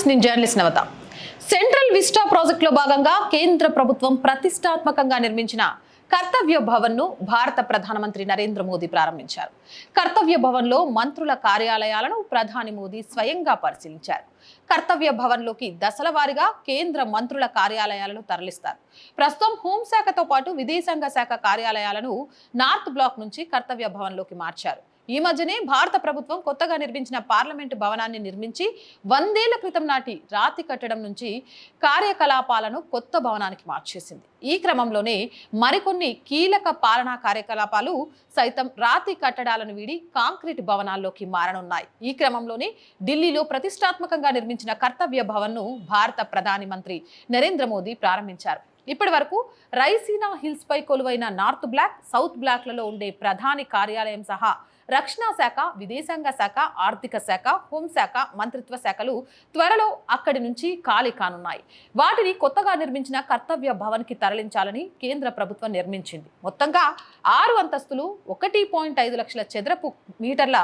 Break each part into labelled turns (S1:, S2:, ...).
S1: Viewers నేను journalist నవత. Central vista ప్రాజెక్టులో భాగంగా కేంద్ర ప్రభుత్వం ప్రతిష్టాత్మకంగా నిర్మించిన కర్తవ్య భవన్ను భారత ప్రధానమంత్రి నరేంద్ర మోదీ ప్రారంభించారు. కర్తవ్య భవన్లో మంత్రుల కార్యాలయాలను ప్రధాని మోదీ స్వయంగా పరిశీలించారు. కర్తవ్య భవన్లోకి దశల వారీగా కేంద్ర మంత్రుల కార్యాలయాలను తరలిస్తారు. ప్రస్తుతం హోంశాఖతో పాటు విదేశాంగ శాఖ కార్యాలయాలను నార్త్ బ్లాక్ నుంచి కర్తవ్య భవన్లోకి మార్చారు. ఈ మధ్యనే భారత ప్రభుత్వం కొత్తగా నిర్మించిన పార్లమెంటు భవనాన్ని నిర్మించి వందేళ్ళ క్రితం నాటి రాతి కట్టడం నుంచి కార్యకలాపాలను కొత్త భవనానికి మార్చేసింది. ఈ క్రమంలోనే మరికొన్ని కీలక పాలనా కార్యకలాపాలు సైతం రాతి కట్టడాలను వీడి కాంక్రీట్ భవనాల్లోకి మారనున్నాయి. ఈ క్రమంలోనే ఢిల్లీలో ప్రతిష్టాత్మకంగా నిర్మించిన కర్తవ్య భవన్ను భారత ప్రధాని మంత్రి నరేంద్ర మోదీ ప్రారంభించారు. ఇప్పటి వరకు రైసీనా హిల్స్ పై కొలువైన నార్త్ బ్లాక్ సౌత్ బ్లాక్లలో ఉండే ప్రధాని కార్యాలయం సహా రక్షణ శాఖ విదేశాంగ శాఖ ఆర్థిక శాఖ హోంశాఖ మంత్రిత్వ శాఖలు త్వరలో అక్కడి నుంచి ఖాళీ కానున్నాయి. వాటిని కొత్తగా నిర్మించిన కర్తవ్య భవన్కి తరలించాలని కేంద్ర ప్రభుత్వం నిర్మించింది. మొత్తంగా ఆరు అంతస్తులు ఒకటి పాయింట్ ఐదు లక్షల చదరపు మీటర్ల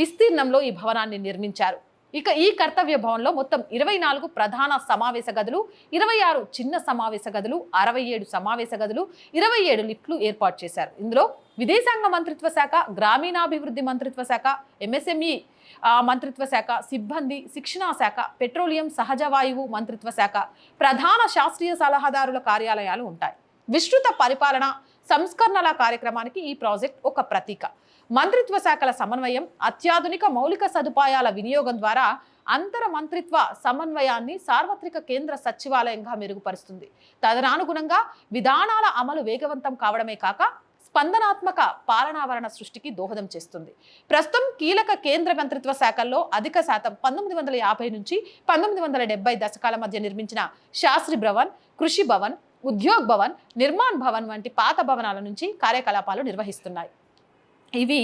S1: విస్తీర్ణంలో ఈ భవనాన్ని నిర్మించారు. ఇక ఈ కర్తవ్య భవన్లో మొత్తం ఇరవై నాలుగు ప్రధాన సమావేశ గదులు ఇరవై ఆరు చిన్న సమావేశ గదులు అరవై ఏడు సమావేశ గదులు ఇరవై ఏడు లిఫ్ట్లు ఏర్పాటు చేశారు. ఇందులో విదేశాంగ మంత్రిత్వ శాఖ గ్రామీణాభివృద్ధి మంత్రిత్వ శాఖ ఎంఎస్ఎంఈ మంత్రిత్వ శాఖ సిబ్బంది శిక్షణా శాఖ పెట్రోలియం సహజ వాయువు మంత్రిత్వ శాఖ ప్రధాన శాస్త్రీయ సలహాదారుల కార్యాలయాలు ఉంటాయి. విస్తృత పరిపాలన సంస్కరణల కార్యక్రమానికి ఈ ప్రాజెక్ట్ ఒక ప్రతీక. మంత్రిత్వ శాఖల సమన్వయం అత్యాధునిక మౌలిక సదుపాయాల వినియోగం ద్వారా అంతర మంత్రిత్వ సమన్వయాన్ని సార్వత్రిక కేంద్ర సచివాలయంగా మెరుగుపరుస్తుంది. తదనానుగుణంగా విధానాల అమలు వేగవంతం కావడమే కాక స్పందనాత్మక పాలనావరణ సృష్టికి దోహదం చేస్తుంది. ప్రస్తుతం కీలక కేంద్ర మంత్రిత్వ శాఖల్లో అధిక శాతం పంతొమ్మిది వందల యాభై నుంచి పంతొమ్మిది వందల డెబ్బై దశకాల మధ్య నిర్మించిన శాస్త్రి భవన్ కృషి భవన్ ఉద్యోగ్ భవన్ నిర్మాణ్ భవన్ వంటి పాత భవనాల నుంచి కార్యకలాపాలు నిర్వహిస్తున్నాయి. ఇవి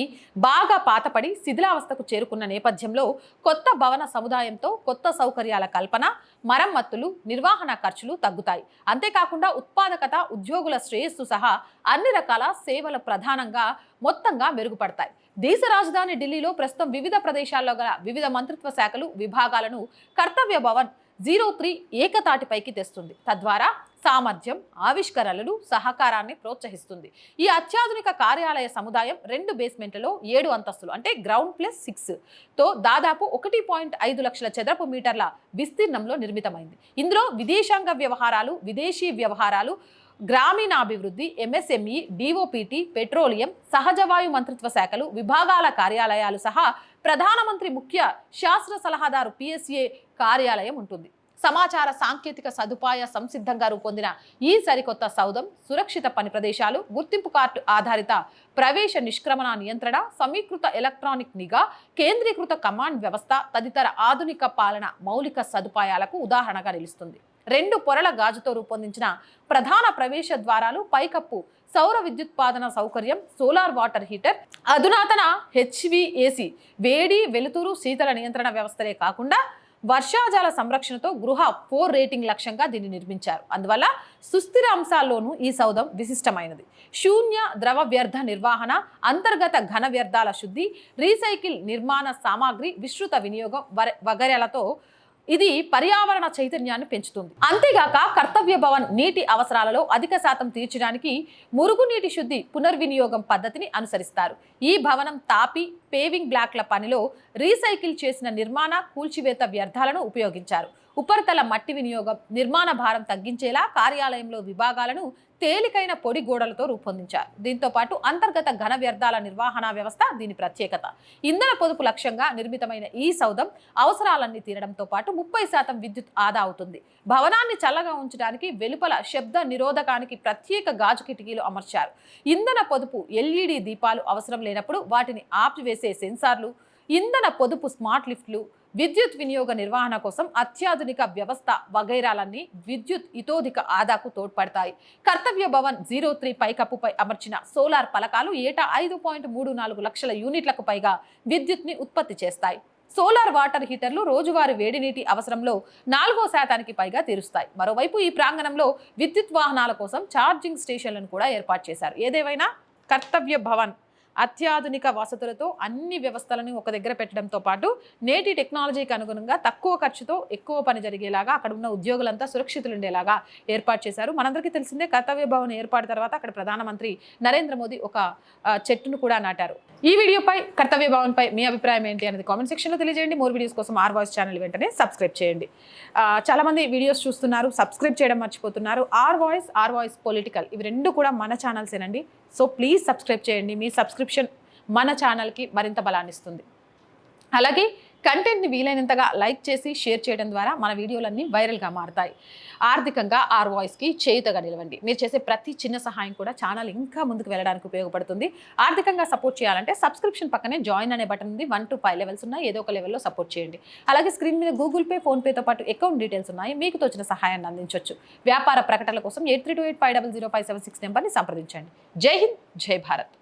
S1: బాగా పాతపడి శిథిలావస్థకు చేరుకున్న నేపథ్యంలో కొత్త భవన సముదాయంతో కొత్త సౌకర్యాల కల్పన మరమ్మత్తులు నిర్వహణ ఖర్చులు తగ్గుతాయి. అంతేకాకుండా ఉత్పాదకత ఉద్యోగుల శ్రేయస్సు సహా అన్ని రకాల సేవలు ప్రధానంగా మొత్తంగా మెరుగుపడతాయి. దేశ రాజధాని ఢిల్లీలో ప్రస్తుతం వివిధ ప్రదేశాల్లో గల వివిధ మంత్రిత్వ శాఖలు విభాగాలను కర్తవ్య భవన్ జీరో త్రీ ఏకతాటిపైకి తెస్తుంది. తద్వారా సామర్థ్యం ఆవిష్కరణలు సహకారాన్ని ప్రోత్సహిస్తుంది. ఈ అత్యాధునిక కార్యాలయ సముదాయం రెండు బేస్మెంట్లలో ఏడు అంతస్తులు అంటే గ్రౌండ్ ప్లస్ సిక్స్. తో దాదాపు ఒకటి పాయింట్ ఐదు లక్షల చదరపు మీటర్ల విస్తీర్ణంలో నిర్మితమైంది. ఇందులో విదేశాంగ వ్యవహారాలు విదేశీ వ్యవహారాలు గ్రామీణాభివృద్ధి ఎంఎస్ఎంఈ డిఓపిటి పెట్రోలియం సహజవాయు మంత్రిత్వ శాఖలు విభాగాల కార్యాలయాలు సహా ప్రధానమంత్రి ముఖ్య శాస్త్ర సలహాదారు పిఎస్ఏ కార్యాలయం ఉంటుంది. సమాచార సాంకేతిక సదుపాయ సంసిద్ధంగా రూపొందిన ఈ సరికొత్త సౌధం సురక్షిత పని ప్రదేశాలు గుర్తింపు కార్డు ఆధారిత ప్రవేశ నిష్క్రమణ నియంత్రణ సమీకృత ఎలక్ట్రానిక్ నిఘా కేంద్రీకృత కమాండ్ వ్యవస్థ తదితర ఆధునిక పాలన మౌలిక సదుపాయాలకు ఉదాహరణగా నిలుస్తుంది. రెండు పొరల గాజుతో రూపొందించిన ప్రధాన ప్రవేశ ద్వారాలు పైకప్పు సౌర విద్యుత్పాదన సౌకర్యం సోలార్ వాటర్ హీటర్ అధునాతన హెచ్విఏసి వేడి వెలుతురు శీతల నియంత్రణ వ్యవస్థలే కాకుండా వర్షాజాల సంరక్షణతో గృహ ఫోర్ రేటింగ్ లక్ష్యంగా దీన్ని నిర్మించారు. అందువల్ల సుస్థిర అంశాల్లోనూ ఈ సౌధం విశిష్టమైనది. శూన్య ద్రవ వ్యర్థ నిర్వహణ అంతర్గత ఘన వ్యర్థాల శుద్ధి రీసైకిల్ నిర్మాణ సామాగ్రి విస్తృత వినియోగం వర- ఇది పర్యావరణ చైతన్యాన్ని పెంచుతుంది. అంతేగాక కర్తవ్య భవన్ నీటి అవసరాలలో అధిక శాతం తీర్చడానికి మురుగునీటి శుద్ధి పునర్వినియోగం పద్ధతిని అనుసరిస్తారు. ఈ భవనం తాపి పేవింగ్ బ్లాక్ల పనిలో రీసైకిల్ చేసిన నిర్మాణ కూల్చివేత వ్యర్థాలను ఉపయోగించారు. ఉపరితల మట్టి వినియోగం నిర్మాణ భారం తగ్గించేలా కార్యాలయంలో విభాగాలను తేలికైన పొడి గోడలతో రూపొందించారు. దీంతో పాటు అంతర్గత ఘన వ్యర్థాల నిర్వహణ వ్యవస్థ దీని ప్రత్యేకత. ఇంధన పొదుపు లక్ష్యంగా నిర్మితమైన ఈ సౌధం అవసరాలన్నీ తీరడంతో పాటు ముప్పై శాతం విద్యుత్ ఆదా అవుతుంది. భవనాన్ని చల్లగా ఉంచడానికి వెలుపల శబ్ద నిరోధకానికి ప్రత్యేక గాజు కిటికీలు అమర్చారు. ఇంధన పొదుపు ఎల్ఈడి దీపాలు అవసరం లేనప్పుడు వాటిని ఆపివేసి సెన్సార్లు ఇంధన పొదుపు స్మార్ట్ లిఫ్ట్లు విద్యుత్ వినియోగ నిర్వహణ కోసం అత్యాధునిక వ్యవస్థ వగైరాలన్నీ విద్యుత్ ఇతోధిక ఆదాకు తోడ్పడతాయి. కర్తవ్య భవన్ జీరో త్రీ పైకప్పుపై అమర్చిన సోలార్ పలకాలు ఏటా ఐదు పాయింట్ మూడు నాలుగు లక్షల యూనిట్లకు పైగా విద్యుత్ని ఉత్పత్తి చేస్తాయి. సోలార్ వాటర్ హీటర్లు రోజువారీ వేడి నీటి అవసరంలో నాలుగో శాతానికి పైగా తీరుస్తాయి. మరోవైపు ఈ ప్రాంగణంలో విద్యుత్ వాహనాల కోసం ఛార్జింగ్ స్టేషన్లను కూడా ఏర్పాటు చేశారు. ఏదేవైనా కర్తవ్య భవన్. అత్యాధునిక వసతులతో అన్ని వ్యవస్థలను ఒక దగ్గర పెట్టడంతో పాటు నేటి టెక్నాలజీకి అనుగుణంగా తక్కువ ఖర్చుతో ఎక్కువ పని జరిగేలాగా అక్కడ ఉన్న ఉద్యోగులంతా సురక్షితులు ఉండేలాగా ఏర్పాటు చేశారు. మనందరికీ తెలిసిందే కర్తవ్య భవన్ ఏర్పాటు తర్వాత అక్కడ ప్రధానమంత్రి నరేంద్ర మోదీ ఒక చెట్టును కూడా నాటారు. ఈ వీడియోపై కర్తవ్య భవన్ పై మీ అభిప్రాయం ఏంటి అనేది కామెంట్ సెక్షన్లో తెలియజేయండి. మోర్ వీడియోస్ కోసం ఆర్ వాయిస్ ఛానల్ వెంటనే సబ్స్క్రైబ్ చేయండి. చాలామంది వీడియోస్ చూస్తున్నారు సబ్స్క్రైబ్ చేయడం మర్చిపోతున్నారు. R Voice R Voice political ఇవి రెండు కూడా మన ఛానల్సేనండి. సో ప్లీజ్ సబ్స్క్రైబ్ చేయండి. మీ సబ్స్క్రిప్షన్ మన ఛానల్కి మరింత బలాన్ని ఇస్తుంది. అలాగే కంటెంట్ని వీలైనంతగా లైక్ చేసి షేర్ చేయడం ద్వారా మన వీడియోలన్నీ వైరల్గా మారుతాయి. ఆర్థికంగా ఆర్ వాయిస్కి చేయుతగా నిలవండి. మీరు చేసే ప్రతి చిన్న సహాయం కూడా ఛానల్ ఇంకా ముందుకు వెళ్ళడానికి ఉపయోగపడుతుంది. ఆర్థికంగా సపోర్ట్ చేయాలంటే సబ్స్క్రిప్షన్ పక్కనే జాయిన్ అనే బటన్ ఉంది. వన్ టు ఫైవ్ లెవెల్స్ ఉన్నాయి. ఏదో ఒక లెవెల్లో సపోర్ట్ చేయండి. అలాగే స్క్రీన్ మీద గూగుల్ పే ఫోన్పేతో పాటు అకౌంట్ డీటెయిల్స్ ఉన్నాయి. మీకు తోచిన సహాయాన్ని అందించవచ్చు వ్యాపార ప్రకటనల కోసం eight three two eight five double zero five seven six నెంబర్ని సంప్రదించండి. జై హింద్ జై భారత్.